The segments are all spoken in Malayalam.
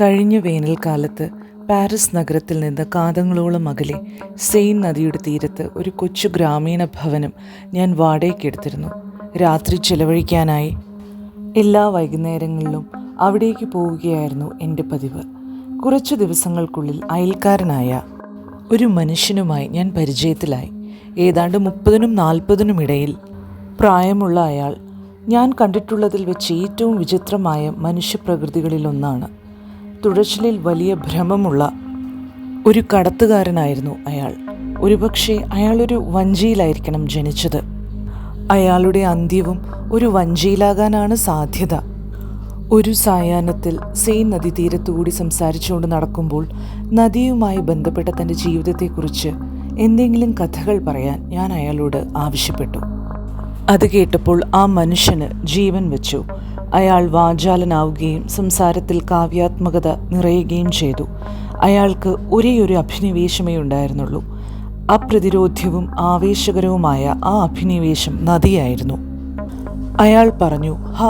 കഴിഞ്ഞ വേനൽക്കാലത്ത് പാരീസ് നഗരത്തിൽ നിന്ന് കാതങ്ങളോളം അകലെ സെയിൻ നദിയുടെ തീരത്ത് ഒരു കൊച്ചു ഗ്രാമീണ ഭവനം ഞാൻ വാടകയ്ക്കെടുത്തിരുന്നു രാത്രി ചെലവഴിക്കാനായി എല്ലാ വൈകുന്നേരങ്ങളിലും അവിടേക്ക് പോവുകയായിരുന്നു എന്റെ പതിവ്. കുറച്ചു ദിവസങ്ങൾക്കുള്ളിൽ അയൽക്കാരനായ ഒരു മനുഷ്യനുമായി ഞാൻ പരിചയത്തിലായി. ഏതാണ്ട് മുപ്പതിനും നാൽപ്പതിനും ഇടയിൽ പ്രായമുള്ള അയാൾ ഞാൻ കണ്ടിട്ടുള്ളതിൽ വെച്ച് ഏറ്റവും വിചിത്രമായ മനുഷ്യപ്രകൃതികളിലൊന്നാണ്. തുഴച്ചിലിൽ വലിയ ഭ്രമമുള്ള ഒരു കടത്തുകാരനായിരുന്നു അയാൾ. ഒരുപക്ഷെ അയാളൊരു വഞ്ചിയിലായിരിക്കണം ജനിച്ചത്. അയാളുടെ അന്ത്യവും ഒരു വഞ്ചിയിലാകാനാണ് സാധ്യത. ഒരു സായാഹ്നത്തിൽ സെയിൻ നദീതീരത്തുകൂടി സംസാരിച്ചുകൊണ്ട് നടക്കുമ്പോൾ നദിയുമായി ബന്ധപ്പെട്ട തന്റെ ജീവിതത്തെക്കുറിച്ച് എന്തെങ്കിലും കഥകൾ പറയാൻ ഞാൻ അയാളോട് ആവശ്യപ്പെട്ടു. അത് കേട്ടപ്പോൾ ആ മനുഷ്യന് ജീവൻ വെച്ചു. അയാൾ വാചാലനാവുകയും സംസാരത്തിൽ കാവ്യാത്മകത നിറയുകയും ചെയ്തു. അയാൾക്ക് ഒരേയൊരു അഭിനിവേശമേ ഉണ്ടായിരുന്നുള്ളൂ. അപ്രതിരോധ്യവും ആവേശകരവുമായ ആ അഭിനിവേശം നദിയായിരുന്നു. അയാൾ പറഞ്ഞു ഹ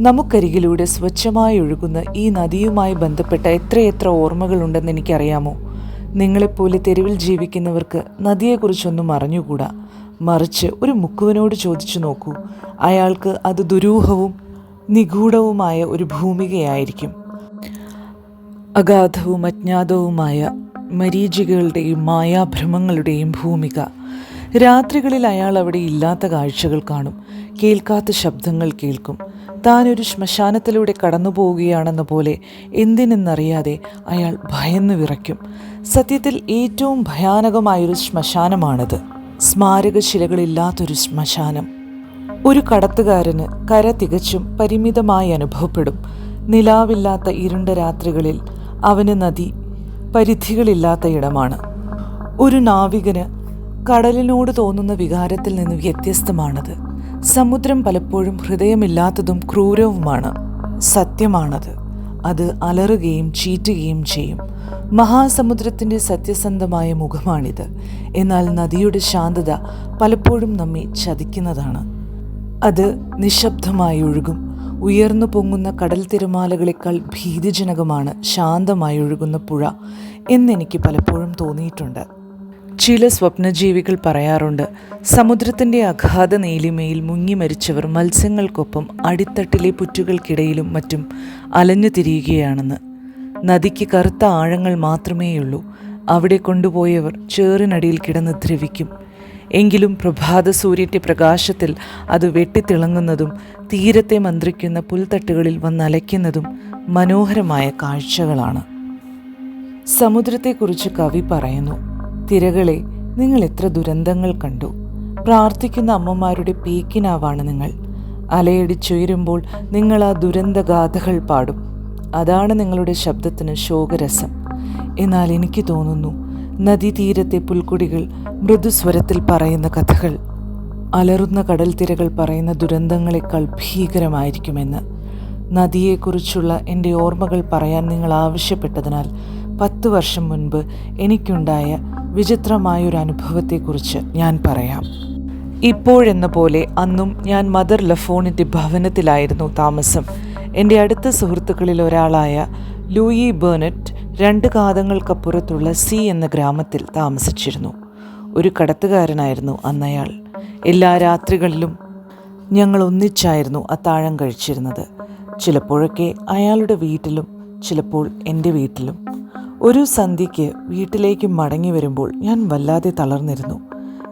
നമുക്കരികിലൂടെ സ്വച്ഛമായി ഒഴുകുന്ന ഈ നദിയുമായി ബന്ധപ്പെട്ട എത്രയെത്ര ഓർമ്മകളുണ്ടെന്ന് എനിക്കറിയാമോ? നിങ്ങളെപ്പോലെ തെരുവിൽ ജീവിക്കുന്നവർക്ക് നദിയെക്കുറിച്ചൊന്നും അറിഞ്ഞുകൂടാ? മറിച്ച് ഒരു മുക്കുവനോട് ചോദിച്ചു നോക്കൂ. അയാൾക്ക് അത് ദുരൂഹവും നിഗൂഢവുമായ ഒരു ഭൂമികയായിരിക്കും. അഗാധവും അജ്ഞാതവുമായ മരീചികളുടെയും മായാഭ്രമങ്ങളുടെയും ഭൂമിക. രാത്രികളിൽ അയാൾ അവിടെ ഇല്ലാത്ത കാഴ്ചകൾ കാണും. കേൾക്കാത്ത ശബ്ദങ്ങൾ കേൾക്കും. താനൊരു ശ്മശാനത്തിലൂടെ കടന്നു പോവുകയാണെന്ന പോലെ എന്തിനെന്നറിയാതെ അയാൾ ഭയന്നു വിറയ്ക്കും. സത്യത്തിൽ ഏറ്റവും ഭയാനകമായൊരു ശ്മശാനമാണിത്. സ്മാരകശിലകളില്ലാത്തൊരു ശ്മശാനം. ഒരു കടത്തുകാരന് കര തികച്ചും പരിമിതമായി അനുഭവപ്പെടും. നിലാവില്ലാത്ത ഇരുണ്ട രാത്രികളിൽ അവന് നദി പരിധികളില്ലാത്ത ഇടമാണ്. ഒരു നാവികന് കടലിനോട് തോന്നുന്ന വികാരത്തിൽ നിന്ന് വ്യത്യസ്തമാണത്. സമുദ്രം പലപ്പോഴും ഹൃദയമില്ലാത്തതും ക്രൂരവുമാണ്. സത്യമാണത്. അത് അലറുകയും ചീറ്റുകയും ചെയ്യും. മഹാസമുദ്രത്തിന്റെ സത്യസന്ധമായ മുഖമാണിത്. എന്നാൽ നദിയുടെ ശാന്തത പലപ്പോഴും നമ്മെ ചതിക്കുന്നതാണ്. അത് നിശബ്ദമായി ഒഴുകും. ഉയർന്നു പൊങ്ങുന്ന കടൽ തിരമാലകളെക്കാൾ ഭീതിജനകമാണ് ശാന്തമായി ഒഴുകുന്ന പുഴ എന്നെനിക്ക് പലപ്പോഴും തോന്നിയിട്ടുണ്ട്. ചില സ്വപ്നജീവികൾ പറയാറുണ്ട് സമുദ്രത്തിന്റെ അഗാധ നീലിമയിൽ മുങ്ങി മരിച്ചവർ മത്സ്യങ്ങൾക്കൊപ്പം അടിത്തട്ടിലെ പുറ്റുകൾക്കിടയിലും മറ്റും അലഞ്ഞു തിരിയുകയാണെന്ന്. നദിക്ക് കറുത്ത ആഴങ്ങൾ മാത്രമേയുള്ളൂ. അവിടെ കൊണ്ടുപോയവർ ചേറിനടിയിൽ കിടന്ന് ദ്രവിക്കും. എങ്കിലും പ്രഭാത സൂര്യന്റെ പ്രകാശത്തിൽ അത് വെട്ടിത്തിളങ്ങുന്നതും തീരത്തെ മന്ത്രിക്കുന്ന പുൽത്തട്ടുകളിൽ വന്നലയ്ക്കുന്നതും മനോഹരമായ കാഴ്ചകളാണ്. സമുദ്രത്തെക്കുറിച്ച് കവി പറയുന്നു തിരകളെ നിങ്ങൾ എത്ര ദുരന്തങ്ങൾ കണ്ടു. പ്രാർത്ഥിക്കുന്ന അമ്മമാരുടെ പീക്കിനാവാണ് നിങ്ങൾ. അലയടിച്ചുയരുമ്പോൾ നിങ്ങൾ ആ ദുരന്തഗാഥകൾ പാടും. അതാണ് നിങ്ങളുടെ ശബ്ദത്തിന് ശോകരസം. എന്നാൽ എനിക്ക് തോന്നുന്നു നദീതീരത്തെ പുൽക്കൊടികൾ മൃദുസ്വരത്തിൽ പറയുന്ന കഥകൾ. അലറുന്ന കടൽ പറയുന്ന ദുരന്തങ്ങളെക്കാൾ ഭീകരമായിരിക്കുമെന്ന്. നദിയെക്കുറിച്ചുള്ള എന്റെ ഓർമ്മകൾ പറയാൻ നിങ്ങൾ ആവശ്യപ്പെട്ടതിനാൽ പത്ത് വർഷം മുൻപ് എനിക്കുണ്ടായ വിചിത്രമായൊരു അനുഭവത്തെക്കുറിച്ച് ഞാൻ പറയാം. ഇപ്പോഴെന്ന പോലെ അന്നും ഞാൻ മദർ ലഫോണിന്റെ ഭവനത്തിലായിരുന്നു താമസം. എന്റെ അടുത്ത സുഹൃത്തുക്കളിൽ ഒരാളായ ലൂയി ബേർണറ്റ് രണ്ട് കാതങ്ങൾക്കപ്പുറത്തുള്ള സി എന്ന ഗ്രാമത്തിൽ താമസിച്ചിരുന്നു. ഒരു കടത്തുകാരനായിരുന്നു അന്നയാൾ. എല്ലാ രാത്രികളിലും ഞങ്ങൾ ഒന്നിച്ചായിരുന്നു അത്താഴം കഴിച്ചിരുന്നത്. ചിലപ്പോഴൊക്കെ അയാളുടെ വീട്ടിലും ചിലപ്പോൾ എന്റെ വീട്ടിലും. ഒരു സന്ധ്യയ്ക്ക് വീട്ടിലേക്ക് മടങ്ങി വരുമ്പോൾ ഞാൻ വല്ലാതെ തളർന്നിരുന്നു.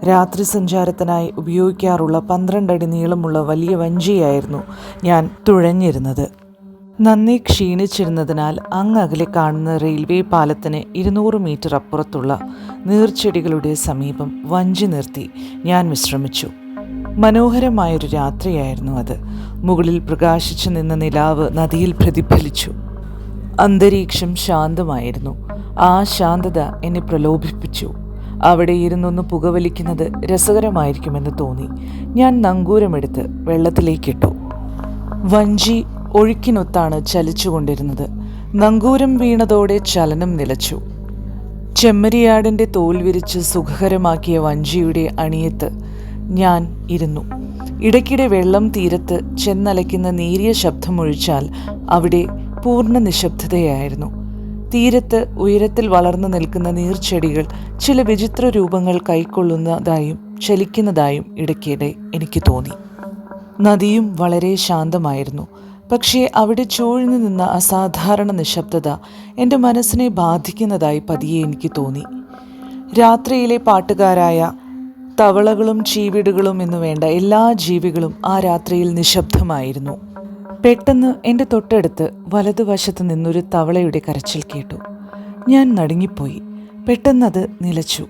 രാത്രി സഞ്ചാരത്തിനായി ഉപയോഗിക്കാറുള്ള പന്ത്രണ്ടടി നീളമുള്ള വലിയ വഞ്ചിയായിരുന്നു ഞാൻ തുഴഞ്ഞിരുന്നത്. നന്ദി ക്ഷീണിച്ചിരുന്നതിനാൽ അങ്ങകലെ കാണുന്ന റെയിൽവേ പാലത്തിന് ഇരുന്നൂറ് മീറ്റർ അപ്പുറത്തുള്ള നീർച്ചെടികളുടെ സമീപം വഞ്ചി നിർത്തി ഞാൻ വിശ്രമിച്ചു. മനോഹരമായൊരു രാത്രിയായിരുന്നു അത്. മുകളിൽ പ്രകാശിച്ചു നിന്ന നിലാവ് നദിയിൽ പ്രതിഫലിച്ചു. അന്തരീക്ഷം ശാന്തമായിരുന്നു. ആ ശാന്തത എന്നെ പ്രലോഭിപ്പിച്ചു. അവിടെ ഇരുന്നൊന്ന് പുകവലിക്കുന്നത് രസകരമായിരിക്കുമെന്ന് തോന്നി. ഞാൻ നങ്കൂരമെടുത്ത് വെള്ളത്തിലേക്കിട്ടു. വഞ്ചി ഒഴുക്കിനൊത്താണ് ചലിച്ചുകൊണ്ടിരുന്നത്. നങ്കൂരം വീണതോടെ ചലനം നിലച്ചു. ചെമ്മരിയാടിന്റെ തോൽ വിരിച്ച് സുഖകരമാക്കിയ വഞ്ചിയുടെ അണിയത്ത് ഞാൻ ഇരുന്നു. ഇടയ്ക്കിടെ വെള്ളം തീരത്ത് ചെന്നലയ്ക്കുന്ന നേരിയ ശബ്ദമൊഴിച്ചാൽ അവിടെ പൂർണ നിശബ്ദതയായിരുന്നു തീരത്ത് ഉയരത്തിൽ വളർന്നു നിൽക്കുന്ന നീർച്ചെടികൾ ചില വിചിത്ര രൂപങ്ങൾ കൈക്കൊള്ളുന്നതായും ചലിക്കുന്നതായും ഇടയ്ക്കിടെ എനിക്ക് തോന്നി. നദിയും വളരെ ശാന്തമായിരുന്നു. പക്ഷേ അവിടെ ചൂഴ്ന്നു നിന്ന അസാധാരണ നിശബ്ദത എന്റെ മനസ്സിനെ ബാധിക്കുന്നതായി പതിയെ എനിക്ക് തോന്നി. രാത്രിയിലെ പാട്ടുകാരായ തവളകളും ചീവിടുകളും എന്നു വേണ്ട എല്ലാ ജീവികളും ആ രാത്രിയിൽ നിശബ്ദമായിരുന്നു. പെട്ടെന്ന് എന്റെ തൊട്ടടുത്ത് വലതുവശത്ത് നിന്നൊരു തവളയുടെ കരച്ചിൽ കേട്ടു. ഞാൻ നടുങ്ങിപ്പോയി. പെട്ടെന്നത് നിലച്ചു.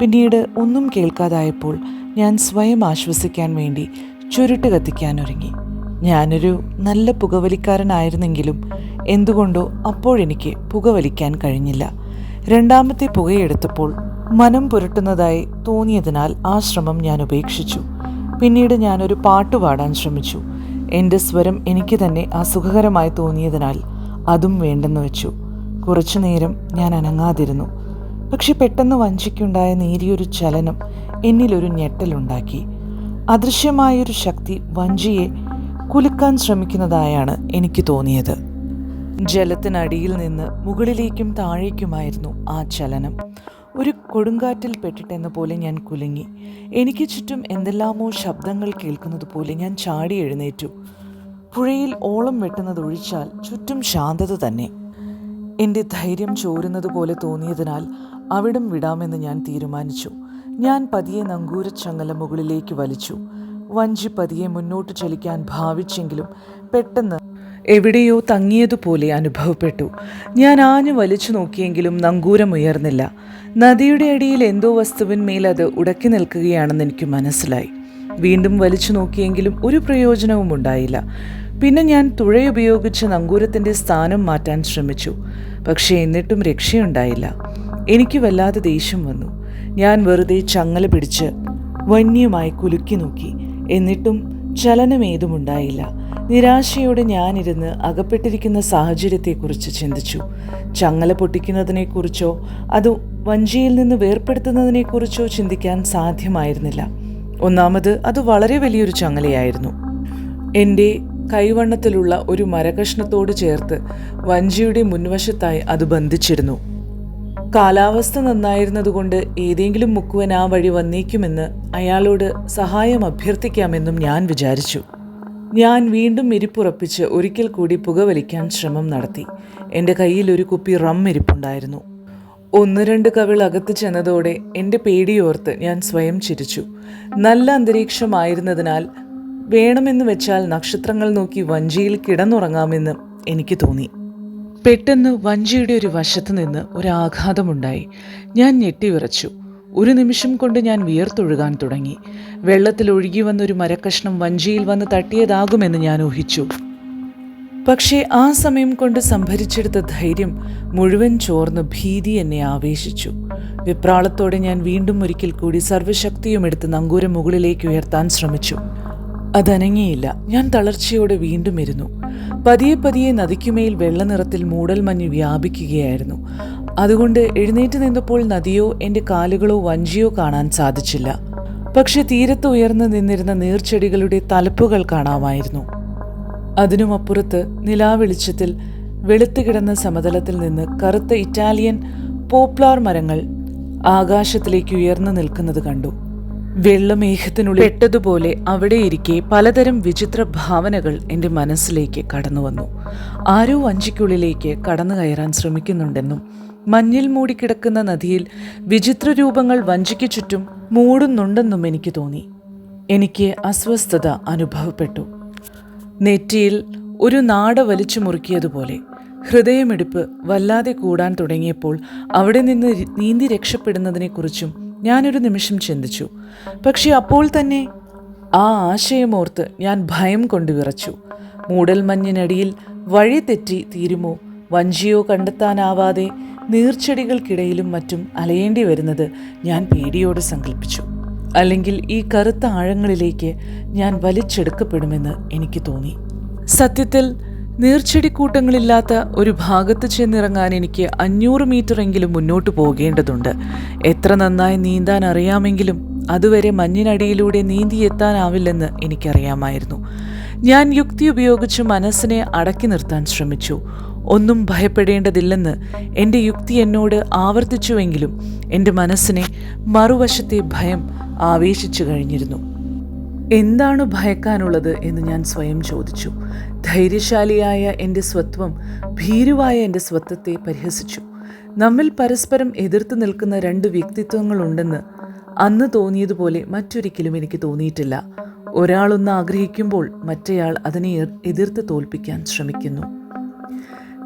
പിന്നീട് ഒന്നും കേൾക്കാതായപ്പോൾ ഞാൻ സ്വയം ആശ്വസിക്കാൻ വേണ്ടി ചുരുട്ട് കത്തിക്കാൻ ഒരുങ്ങി. ഞാനൊരു നല്ല പുകവലിക്കാരനായിരുന്നെങ്കിലും എന്തുകൊണ്ടോ അപ്പോഴെനിക്ക് പുകവലിക്കാൻ കഴിഞ്ഞില്ല. രണ്ടാമത്തെ പുകയെടുത്തപ്പോൾ മനം പുരട്ടുന്നതായി തോന്നിയതിനാൽ ആ ശ്രമം ഞാൻ ഉപേക്ഷിച്ചു. പിന്നീട് ഞാനൊരു പാട്ട് പാടാൻ ശ്രമിച്ചു. എന്റെ സ്വരം എനിക്ക് തന്നെ അസുഖകരമായി തോന്നിയതിനാൽ അതും വേണ്ടെന്ന് വെച്ചു. കുറച്ചു നേരം ഞാൻ അനങ്ങാതിരുന്നു. പക്ഷെ പെട്ടെന്ന് വഞ്ചിക്കുണ്ടായ നേരിയൊരു ചലനം എന്നിലൊരു ഞെട്ടലുണ്ടാക്കി. അദൃശ്യമായൊരു ശക്തി വഞ്ചിയെ കുലുക്കാൻ ശ്രമിക്കുന്നതായാണ് എനിക്ക് തോന്നിയത്. ജലത്തിനടിയിൽ നിന്ന് മുകളിലേക്കും താഴേക്കുമായിരുന്നു ആ ചലനം. ഒരു കൊടുങ്കാറ്റിൽ പെട്ടിട്ടെന്ന പോലെ ഞാൻ കുലുങ്ങി. എനിക്ക് ചുറ്റും എന്തെല്ലാമോ ശബ്ദങ്ങൾ കേൾക്കുന്നത് പോലെ ഞാൻ ചാടി എഴുന്നേറ്റു. പുഴയിൽ ഓളം വെട്ടുന്നത് ഒഴിച്ചാൽ ചുറ്റും ശാന്തത തന്നെ. എന്റെ ധൈര്യം ചോരുന്നത് പോലെ തോന്നിയതിനാൽ അവിടം വിടാമെന്ന് ഞാൻ തീരുമാനിച്ചു. ഞാൻ പതിയെ നങ്കൂരച്ചങ്ങല മുകളിലേക്ക് വലിച്ചു. വഞ്ചി പതിയെ മുന്നോട്ട് ചലിക്കാൻ ഭാവിച്ചെങ്കിലും പെട്ടെന്ന് എവിടെയോ തങ്ങിയതുപോലെ അനുഭവപ്പെട്ടു. ഞാൻ ആഞ്ഞു വലിച്ചു നോക്കിയെങ്കിലും നങ്കൂരമുയർന്നില്ല നദിയുടെ അടിയിൽ എന്തോ വസ്തുവിന്മേൽ അത് ഉടക്കി നിൽക്കുകയാണെന്ന് എനിക്ക് മനസ്സിലായി. വീണ്ടും വലിച്ചു നോക്കിയെങ്കിലും ഒരു പ്രയോജനവും ഉണ്ടായില്ല. പിന്നെ ഞാൻ തുഴയുപയോഗിച്ച് നങ്കൂരത്തിന്റെ സ്ഥാനം മാറ്റാൻ ശ്രമിച്ചു. പക്ഷേ എന്നിട്ടും രക്ഷയുണ്ടായില്ല. എനിക്ക് വല്ലാതെ ദേഷ്യം വന്നു. ഞാൻ വെറുതെ ചങ്ങല പിടിച്ച് വന്യമായി കുലുക്കി നോക്കി. എന്നിട്ടും ചലനമേതുമുണ്ടായില്ല. നിരാശയോടെ ഞാനിരുന്ന് അകപ്പെട്ടിരിക്കുന്ന സാഹചര്യത്തെക്കുറിച്ച് ചിന്തിച്ചു. ചങ്ങല പൊട്ടിക്കുന്നതിനെക്കുറിച്ചോ അത് വഞ്ചിയിൽ നിന്ന് വേർപ്പെടുത്തുന്നതിനെക്കുറിച്ചോ ചിന്തിക്കാൻ സാധ്യമായിരുന്നില്ല. ഒന്നാമത് അത് വളരെ വലിയൊരു ചങ്ങലയായിരുന്നു. എന്റെ കൈവണ്ണത്തിലുള്ള ഒരു മരകഷ്ണത്തോട് ചേർത്ത് വഞ്ചിയുടെ മുൻവശത്തായി അത് ബന്ധിച്ചിരുന്നു. കാലാവസ്ഥ നന്നായിരുന്നതുകൊണ്ട് ഏതെങ്കിലും മുക്കുവൻ ആ വഴി വന്നേക്കുമെന്ന് അയാളോട് സഹായം അഭ്യർത്ഥിക്കാമെന്നും ഞാൻ വിചാരിച്ചു. ഞാൻ വീണ്ടും ഇരിപ്പുറപ്പിച്ച് ഒരിക്കൽ കൂടി പുകവലിക്കാൻ ശ്രമം നടത്തി. എന്റെ കയ്യിൽ ഒരു കുപ്പി റം ഇരിപ്പുണ്ടായിരുന്നു. ഒന്ന് രണ്ട് കവിൾ അകത്ത് ചെന്നതോടെ എന്റെ പേടിയോർത്ത് ഞാൻ സ്വയം ചിരിച്ചു. നല്ല അന്തരീക്ഷമായിരുന്നതിനാൽ വേണമെന്ന് വെച്ചാൽ നക്ഷത്രങ്ങൾ നോക്കി വഞ്ചിയിൽ കിടന്നുറങ്ങാമെന്ന് എനിക്ക് തോന്നി. പെട്ടെന്ന് വഞ്ചിയുടെ ഒരു വശത്ത് നിന്ന് ഒരാഘാതമുണ്ടായി ഞാൻ ഞെട്ടിവിറച്ചു ഒരു നിമിഷം കൊണ്ട് ഞാൻ വിയർത്തൊഴുകാൻ തുടങ്ങി. വെള്ളത്തിൽ ഒഴുകി വന്നൊരു മരക്കഷ്ണം വഞ്ചിയിൽ വന്ന് തട്ടിയതാകുമെന്ന് ഞാൻ ഊഹിച്ചു. പക്ഷേ ആ സമയം കൊണ്ട് സംഭരിച്ചെടുത്ത ധൈര്യം മുഴുവൻ ചോർന്ന് ഭീതി എന്നെ ആവേശിച്ചു. വിപ്രാളത്തോടെ ഞാൻ വീണ്ടും ഒരിക്കൽ കൂടി സർവശക്തിയും എടുത്ത് നങ്കൂരം മുകളിലേക്ക് ഉയർത്താൻ ശ്രമിച്ചു. അതനങ്ങിയില്ല. ഞാൻ തളർച്ചയോടെ വീണ്ടും ഇരുന്നു. പതിയെ പതിയെ നദിക്കുമേൽ വെള്ളനിറത്തിൽ മൂടൽമഞ്ഞ് വ്യാപിക്കുകയായിരുന്നു. അതുകൊണ്ട് എഴുന്നേറ്റ് നിന്നപ്പോൾ നദിയോ എന്റെ കാലുകളോ വഞ്ചിയോ കാണാൻ സാധിച്ചില്ല. പക്ഷെ തീരത്ത് ഉയർന്നു നിന്നിരുന്ന നീർച്ചെടികളുടെ തലപ്പുകൾ കാണാമായിരുന്നു. അതിനുമപ്പുറത്ത് നിലാവെളിച്ചത്തിൽ വെളുത്തു കിടന്ന സമതലത്തിൽ നിന്ന് കറുത്ത ഇറ്റാലിയൻ പോപ്ലാർ മരങ്ങൾ ആകാശത്തിലേക്ക് ഉയർന്നു നിൽക്കുന്നത് കണ്ടു. വെള്ളമേഘത്തിനുള്ളിൽ പെട്ടതുപോലെ അവിടെയിരിക്കെ പലതരം വിചിത്ര ഭാവനകൾ എന്റെ മനസ്സിലേക്ക് കടന്നു വന്നു. ആരോ വഞ്ചിക്കുള്ളിലേക്ക് കടന്നു കയറാൻ ശ്രമിക്കുന്നുണ്ടെന്നും മഞ്ഞിൽ മൂടിക്കിടക്കുന്ന നദിയിൽ വിചിത്ര രൂപങ്ങൾ വഞ്ചിക്ക് ചുറ്റും മൂടുന്നുണ്ടെന്നും എനിക്ക് തോന്നി. എനിക്ക് അസ്വസ്ഥത അനുഭവപ്പെട്ടു. നെറ്റിയിൽ ഒരു നാട വലിച്ചു മുറുക്കിയതുപോലെ ഹൃദയമിടിപ്പ് വല്ലാതെ കൂടാൻ തുടങ്ങിയപ്പോൾ അവിടെ നിന്ന് നീന്തി രക്ഷപ്പെടുന്നതിനെക്കുറിച്ചും ഞാനൊരു നിമിഷം ചിന്തിച്ചു. പക്ഷേ അപ്പോൾ തന്നെ ആ ആശയമോർത്ത് ഞാൻ ഭയം കൊണ്ട് വിറച്ചു. മൂടൽമഞ്ഞിനടിയിൽ വഴി തെറ്റി തീരുമോ? വഞ്ചിയോ കണ്ടെത്താനാവാതെ നീർച്ചെടികൾക്കിടയിലും മറ്റും അലയേണ്ടി വരുന്നത് ഞാൻ പേടിയോട് സങ്കല്പിച്ചു അല്ലെങ്കിൽ ഈ കറുത്ത ആഴങ്ങളിലേക്ക് ഞാൻ വലിച്ചെടുക്കപ്പെടുമെന്ന് എനിക്ക് തോന്നി. സത്യത്തിൽ നീർച്ചെടിക്കൂട്ടങ്ങളില്ലാത്ത ഒരു ഭാഗത്ത് ചെന്നിറങ്ങാൻ എനിക്ക് അഞ്ഞൂറ് മീറ്ററെങ്കിലും മുന്നോട്ട് പോകേണ്ടതുണ്ട്. എത്ര നന്നായി നീന്താൻ അറിയാമെങ്കിലും അതുവരെ മഞ്ഞിനടിയിലൂടെ നീന്തിയെത്താനാവില്ലെന്ന് എനിക്കറിയാമായിരുന്നു. ഞാൻ യുക്തി ഉപയോഗിച്ച് മനസ്സിനെ അടക്കി നിർത്താൻ ശ്രമിച്ചു. ഒന്നും ഭയപ്പെടേണ്ടതില്ലെന്ന് എന്റെ യുക്തി എന്നോട് ആവർത്തിച്ചുവെങ്കിലും എന്റെ മനസ്സിനെ മറുവശത്തെ ഭയം ആവേശിച്ചു കഴിഞ്ഞിരുന്നു. എന്താണ് ഭയക്കാനുള്ളത് എന്ന് ഞാൻ സ്വയം ചോദിച്ചു. ധൈര്യശാലിയായ എന്റെ സ്വത്വം ഭീരുവായ എന്റെ സ്വത്വത്തെ പരിഹസിച്ചു. നമ്മിൽ പരസ്പരം എതിർത്ത് നിൽക്കുന്ന രണ്ട് വ്യക്തിത്വങ്ങളുണ്ടെന്ന് അന്ന് തോന്നിയതുപോലെ മറ്റൊരിക്കലും എനിക്ക് തോന്നിയിട്ടില്ല. ഒരാളൊന്ന് ആഗ്രഹിക്കുമ്പോൾ മറ്റേയാൾ അതിനെ എതിർത്ത് തോൽപ്പിക്കാൻ ശ്രമിക്കുന്നു.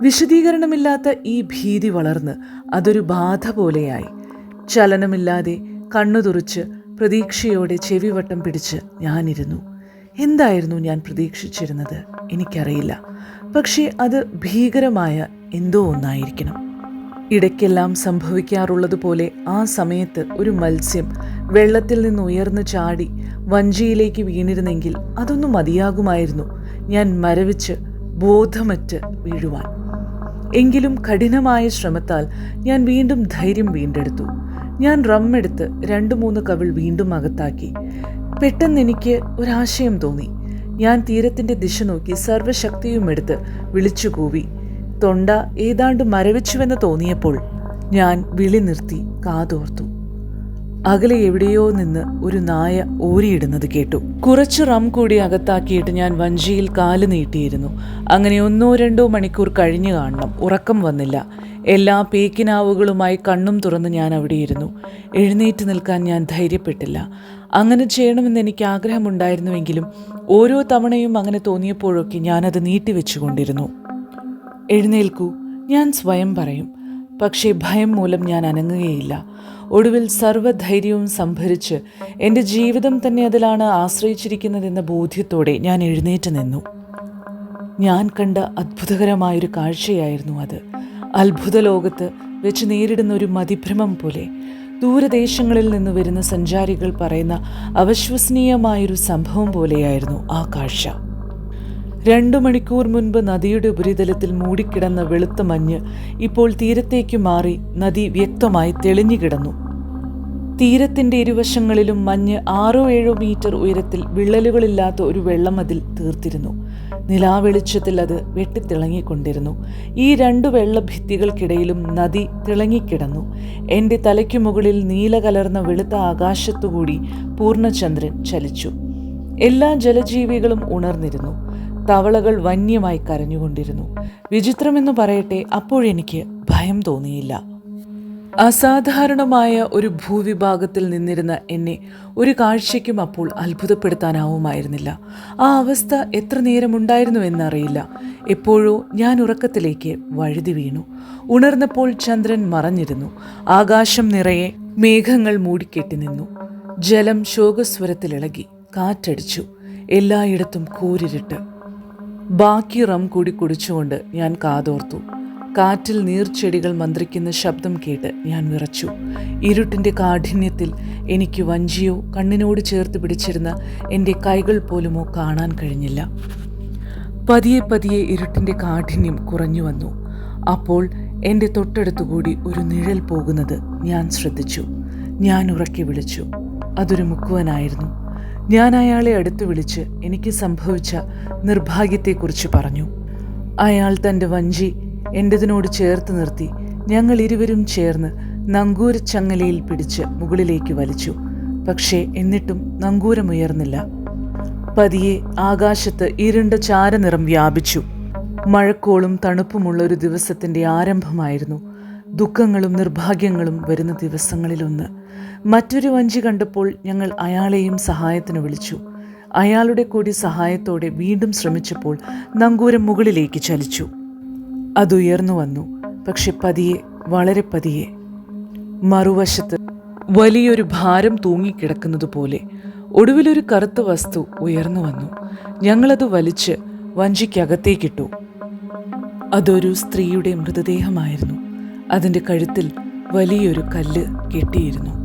വിശദീകരണമില്ലാത്ത ഈ ഭീതി വളർന്ന് അതൊരു ബാധ പോലെയായി. ചലനമില്ലാതെ കണ്ണു തുറച്ച് പ്രതീക്ഷയോടെ ചെവിവട്ടം പിടിച്ച് ഞാനിരുന്നു. എന്തായിരുന്നു ഞാൻ പ്രതീക്ഷിച്ചിരുന്നത്? എനിക്കറിയില്ല. പക്ഷേ അത് ഭീകരമായ എന്തോ ഒന്നായിരിക്കണം. ഇടയ്ക്കെല്ലാം സംഭവിക്കാറുള്ളതുപോലെ ആ സമയത്ത് ഒരു മത്സ്യം വെള്ളത്തിൽ നിന്ന് ഉയർന്നു ചാടി വഞ്ചിയിലേക്ക് വീണിരുന്നെങ്കിൽ അതൊന്നും മതിയാകുമായിരുന്നു. ഞാൻ മരവിച്ച് ബോധമറ്റ് വീഴുവാൻ. എങ്കിലും കഠിനമായ ശ്രമത്താൽ ഞാൻ വീണ്ടും ധൈര്യം വീണ്ടെടുത്തു. ഞാൻ റമ്മെടുത്ത് രണ്ട് മൂന്ന് കവിൾ വീണ്ടും അകത്താക്കി. പെട്ടെന്ന് എനിക്ക് ഒരാശയം തോന്നി. ഞാൻ തീരത്തിന്റെ ദിശ നോക്കി സർവശക്തിയും എടുത്ത് വിളിച്ചു കൂവി. തൊണ്ട ഏതാണ്ട് മരവിച്ചുവെന്ന് തോന്നിയപ്പോൾ ഞാൻ വിളി നിർത്തി കാതോർത്തു. അകലെ എവിടെയോ നിന്ന് ഒരു നായ ഓരിയിടുന്നത് കേട്ടു. കുറച്ച് റം കൂടി അകത്താക്കിയിട്ട് ഞാൻ വഞ്ചിയിൽ കാൽ നീട്ടിയിരുന്നു. അങ്ങനെ ഒന്നോ രണ്ടോ മണിക്കൂർ കഴിഞ്ഞു കാണണം. ഉറക്കം വന്നില്ല. എല്ലാ പേക്കിനാവുകളുമായി കണ്ണും തുറന്ന് ഞാൻ അവിടെയിരുന്നു. എഴുന്നേറ്റ് നിൽക്കാൻ ഞാൻ ധൈര്യപ്പെട്ടില്ല. അങ്ങനെ ചെയ്യണമെന്ന് എനിക്ക് ആഗ്രഹമുണ്ടായിരുന്നുവെങ്കിലും ഓരോ തവണയും അങ്ങനെ തോന്നിയപ്പോഴൊക്കെ ഞാനത് നീട്ടിവെച്ചുകൊണ്ടിരുന്നു. എഴുന്നേൽക്കൂ ഞാൻ സ്വയം പറയും. പക്ഷേ ഭയം മൂലം ഞാൻ അനങ്ങുകയില്ല. ഒടുവിൽ സർവധൈര്യവും സംഭരിച്ച് എന്റെ ജീവിതം തന്നെ അതിലാണ് ആശ്രയിച്ചിരിക്കുന്നതെന്ന ബോധ്യത്തോടെ ഞാൻ എഴുന്നേറ്റ് നിന്നു. ഞാൻ കണ്ട അത്ഭുതകരമായൊരു കാഴ്ചയായിരുന്നു അത്. അത്ഭുത ലോകത്ത് വെച്ച് നേരിടുന്ന ഒരു മതിഭ്രമം പോലെ ദൂരദേശങ്ങളിൽ നിന്ന് വരുന്ന സഞ്ചാരികൾ പറയുന്ന അവിശ്വസനീയമായൊരു സംഭവം പോലെയായിരുന്നു ആ കാഴ്ച. രണ്ടു മണിക്കൂർ മുൻപ് നദിയുടെ ഉപരിതലത്തിൽ മൂടിക്കിടന്ന വെളുത്ത മഞ്ഞ് ഇപ്പോൾ തീരത്തേക്ക് മാറി നദി വ്യക്തമായി തെളിഞ്ഞുകിടന്നു തീരത്തിന്റെ ഇരുവശങ്ങളിലും മഞ്ഞ് ആറോ ഏഴോ മീറ്റർ ഉയരത്തിൽ വിള്ളലുകളില്ലാത്ത ഒരു വെള്ളമതിൽ തീർത്തിരുന്നു. നിലാവെളിച്ചത്തിൽ അത് വെട്ടിത്തിളങ്ങിക്കൊണ്ടിരുന്നു. ഈ രണ്ടു വെള്ളഭിത്തികൾക്കിടയിലും നദി തിളങ്ങിക്കിടന്നു. എന്റെ തലയ്ക്കു മുകളിൽ നീല കലർന്ന വെളുത്ത ആകാശത്തുകൂടി പൂർണചന്ദ്രൻ ചലിച്ചു. എല്ലാ ജലജീവികളും ഉണർന്നിരുന്നു. തവളകൾ വന്യമായി കരഞ്ഞുകൊണ്ടിരുന്നു. വിചിത്രമെന്ന് പറയട്ടെ അപ്പോഴെനിക്ക് ഭയം തോന്നിയില്ല. അസാധാരണമായ ഒരു ഭൂവിഭാഗത്തിൽ നിന്നിരുന്ന എന്നെ ഒരു കാഴ്ചയ്ക്കും അപ്പോൾ അത്ഭുതപ്പെടുത്താനാവുമായിരുന്നില്ല. ആ അവസ്ഥ എത്ര നേരമുണ്ടായിരുന്നു എന്നറിയില്ല. എപ്പോഴോ ഞാൻ ഉറക്കത്തിലേക്ക് വഴുതി വീണു. ഉണർന്നപ്പോൾ ചന്ദ്രൻ മറഞ്ഞിരുന്നു. ആകാശം നിറയെ മേഘങ്ങൾ മൂടിക്കെട്ടി നിന്നു. ജലം ശോകസ്വരത്തിലിളകി കാറ്റടിച്ചു. എല്ലായിടത്തും കൂരിരുട്ട്. ബാക്കി റം കൂടി കുടിച്ചുകൊണ്ട് ഞാൻ കാതോർത്തു. കാറ്റിൽ നീർച്ചെടികൾ മന്ത്രിക്കുന്ന ശബ്ദം കേട്ട് ഞാൻ വിറച്ചു. ഇരുട്ടിന്റെ കാഠിന്യത്തിൽ എനിക്ക് വഞ്ചിയോ കണ്ണിനോട് ചേർത്ത് പിടിച്ചിരുന്ന എന്റെ കൈകൾ പോലുമോ കാണാൻ കഴിഞ്ഞില്ല. പതിയെ പതിയെ ഇരുട്ടിന്റെ കാഠിന്യം കുറഞ്ഞു വന്നു. അപ്പോൾ എന്റെ തൊട്ടടുത്തുകൂടി ഒരു നിഴൽ പോകുന്നത് ഞാൻ ശ്രദ്ധിച്ചു. ഞാൻ ഉറക്കി വിളിച്ചു. അതൊരു മുക്കുവനായിരുന്നു. ഞാൻ അയാളെ അടുത്ത് വിളിച്ച് എനിക്ക് സംഭവിച്ച നിർഭാഗ്യത്തെക്കുറിച്ച് പറഞ്ഞു. അയാൾ തന്റെ വഞ്ചി എന്റെതിനോട് ചേർത്ത് നിർത്തി ഞങ്ങൾ ഇരുവരും ചേർന്ന് നങ്കൂരച്ചങ്ങലയിൽ പിടിച്ച് മുകളിലേക്ക് വലിച്ചു. പക്ഷേ എന്നിട്ടും നങ്കൂരമുയർന്നില്ല പതിയെ ആകാശത്ത് ഇരുണ്ട ചാരനിറം വ്യാപിച്ചു. മഴക്കോളും തണുപ്പുമുള്ള ഒരു ദിവസത്തിന്റെ ആരംഭമായിരുന്നു. ദുഃഖങ്ങളും നിർഭാഗ്യങ്ങളും വരുന്ന ദിവസങ്ങളിലൊന്ന്. മറ്റൊരു വഞ്ചി കണ്ടപ്പോൾ ഞങ്ങൾ അയാളെയും സഹായത്തിന് വിളിച്ചു. അയാളുടെ കൂടി സഹായത്തോടെ വീണ്ടും ശ്രമിച്ചപ്പോൾ നങ്കൂരം മുകളിലേക്ക് ചലിച്ചു. അതുയർന്നു വന്നു. പക്ഷെ പതിയെ വളരെ പതിയെ. മറുവശത്ത് വലിയൊരു ഭാരം തൂങ്ങിക്കിടക്കുന്നത് പോലെ ഒടുവിലൊരു കറുത്ത വസ്തു ഉയർന്നു വന്നു. ഞങ്ങളത് വലിച്ച് വഞ്ചിക്കകത്തേക്കിട്ടു. അതൊരു സ്ത്രീയുടെ മൃതദേഹമായിരുന്നു. അതിന്റെ കഴുത്തിൽ വലിയൊരു കല്ല് കെട്ടിയിരുന്നു.